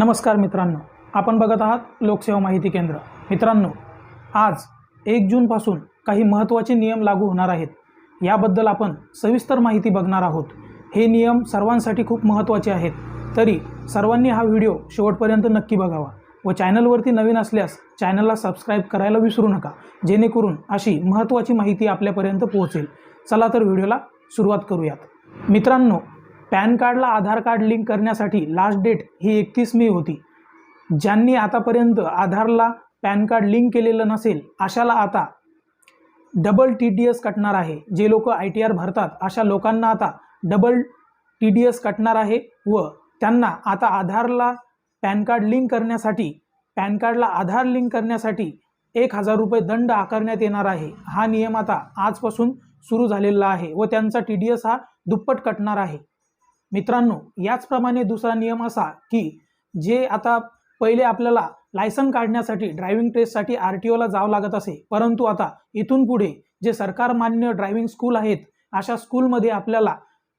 नमस्कार मित्रांनो आपण बघत आहात लोकसेवा माहिती केंद्र. मित्रांनो आज एक जूनपासून काही महत्त्वाचे नियम लागू होणार आहेत. याबद्दल आपण सविस्तर माहिती बघणार आहोत. हे नियम सर्वांसाठी खूप महत्त्वाचे आहेत. तरी सर्वांनी हा व्हिडिओ शेवटपर्यंत नक्की बघावा व चॅनलवरती नवीन असल्यास चॅनलला सबस्क्राईब करायला विसरू नका जेणेकरून अशी महत्त्वाची माहिती आपल्यापर्यंत पोहोचेल. चला तर व्हिडिओला सुरुवात करूयात. मित्रांनो पॅन कार्डला आधार कार्ड लिंक करण्यासाठी लास्ट डेट ही एकतीस मे होती. ज्यांनी आतापर्यंत आधारला पॅन कार्ड लिंक केलेलं नसेल अशाला आता डबल टी डी एस कटणार आहे. जे लोक आय टी आर भरतात अशा लोकांना आता डबल टी डी एस कटणार आहे व त्यांना आता आधारला पॅन कार्ड लिंक करण्यासाठी पॅन कार्डला आधार लिंक करण्यासाठी एक हजार रुपये दंड आकारण्यात येणार आहे. हा नियम आता आजपासून सुरू झालेला आहे व त्यांचा टी डी एस हा दुप्पट कटणार आहे. मित्रांनो याचप्रमाणे दुसरा नियम असा की जे आता पहिले आपल्याला लायसन काढण्यासाठी ड्रायव्हिंग टेस्टसाठी आर टी ओला जावं लागत असे परंतु आता इथून पुढे जे सरकार मान्य ड्रायव्हिंग स्कूल आहेत अशा स्कूलमध्ये आपल्याला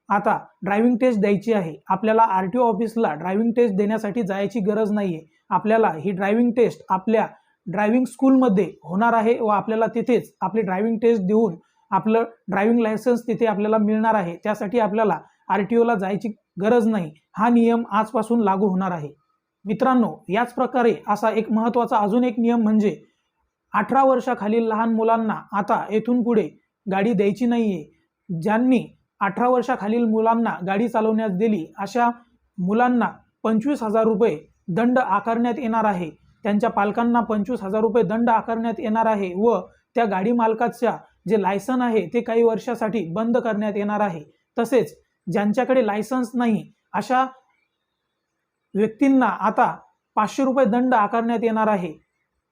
आता ड्रायव्हिंग टेस्ट द्यायची आहे. आपल्याला आर टी ओ ऑफिसला ड्रायव्हिंग टेस्ट देण्यासाठी जायची गरज नाही आहे आपल्याला ही ड्रायव्हिंग टेस्ट आपल्या ड्रायव्हिंग स्कूलमध्ये होणार आहे व आपल्याला तिथेच आपली ड्रायव्हिंग टेस्ट देऊन आपलं ड्रायव्हिंग लायसन्स तिथे आपल्याला मिळणार आहे. त्यासाठी आपल्याला आर टी ओला जायची गरज नाही. हा नियम आजपासून लागू होणार आहे. मित्रांनो याच प्रकारे असा एक महत्त्वाचा अजून एक नियम म्हणजे अठरा वर्षाखालील लहान मुलांना आता येथून पुढे गाडी द्यायची नाही आहे ज्यांनी अठरा वर्षाखालील मुलांना गाडी चालवण्यास दिली अशा मुलांना पंचवीस हजार रुपये दंड आकारण्यात येणार आहे. त्यांच्या पालकांना पंचवीस हजार रुपये दंड आकारण्यात येणार आहे व त्या गाडी मालकाच्या जे लायसन आहे ते काही वर्षासाठी बंद करण्यात येणार आहे. तसेच ज्यांच्याकडे लायसन्स नाही अशा व्यक्तींना आता पाचशे रुपये दंड आकारण्यात येणार आहे.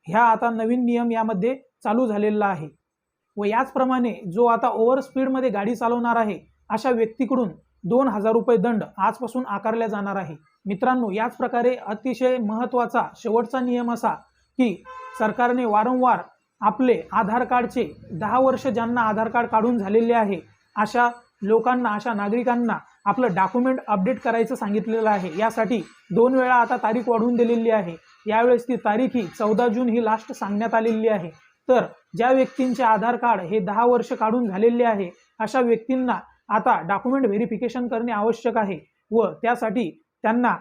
ह्या आता नवीन नियम यामध्ये चालू झालेला आहे. व याचप्रमाणे जो आता ओव्हर स्पीडमध्ये गाडी चालवणार आहे अशा व्यक्तीकडून दोन हजार रुपये दंड आजपासून आकारला जाणार आहे. मित्रांनो याच प्रकारे अतिशय महत्त्वाचा शेवटचा नियम असा की सरकारने वारंवार आपले आधार कार्डचे दहा वर्ष ज्यांना आधार कार्ड काढून झालेले आहे अशा लोकांना अशा नागरिकांना आपलं डॉक्युमेंट अपडेट करायचं सांगितलेलं आहे. यासाठी दोन वेळा आता तारीख वाढवून दिलेली आहे. यावेळेस ती तारीख ही चौदा जून ही लास्ट सांगण्यात आलेली आहे. तर ज्या व्यक्तींचे आधार कार्ड हे दहा वर्ष काढून झालेले आहे अशा व्यक्तींना आता डॉक्युमेंट व्हेरिफिकेशन करणे आवश्यक आहे व त्यासाठी त्यांना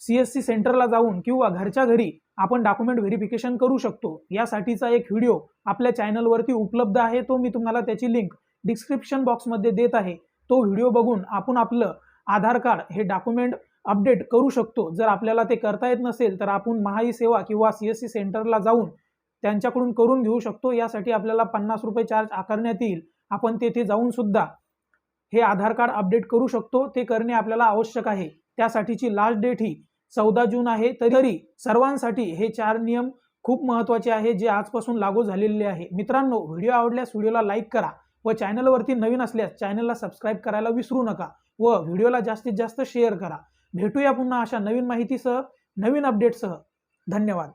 सी एस सी सेंटरला जाऊन किंवा घरच्या घरी आपण डॉक्युमेंट व्हेरिफिकेशन करू शकतो. यासाठीचा एक व्हिडिओ आपल्या चॅनलवरती उपलब्ध आहे. तो मी तुम्हाला त्याची लिंक डिस्क्रिप्शन बॉक्समध्ये देत आहे. तो व्हिडिओ बघून आपण आपलं आधार कार्ड हे डॉक्युमेंट अपडेट करू शकतो. जर आपल्याला ते करता येत नसेल तर आपण महाई सेवा किंवा सी एस सी सेंटरला जाऊन त्यांच्याकडून करून घेऊ शकतो. यासाठी आपल्याला पन्नास रुपये चार्ज आकारण्यात येईल. आपण तेथे जाऊन सुद्धा हे आधार कार्ड अपडेट करू शकतो. ते करणे आपल्याला आवश्यक आहे. त्यासाठीची लास्ट डेट ही चौदा जून आहे. तरी सर्वांसाठी हे चार नियम खूप महत्त्वाचे आहे जे आजपासून लागू झालेले आहे. मित्रांनो व्हिडिओ आवडल्यास व्हिडिओला लाईक करा. व चॅनलवरती नवीन असल्यास चॅनलला सबस्क्राईब करायला विसरू नका व व्हिडिओला जास्तीत जास्त शेअर करा. भेटूया पुन्हा अशा नवीन माहितीसह नवीन अपडेटसह. धन्यवाद.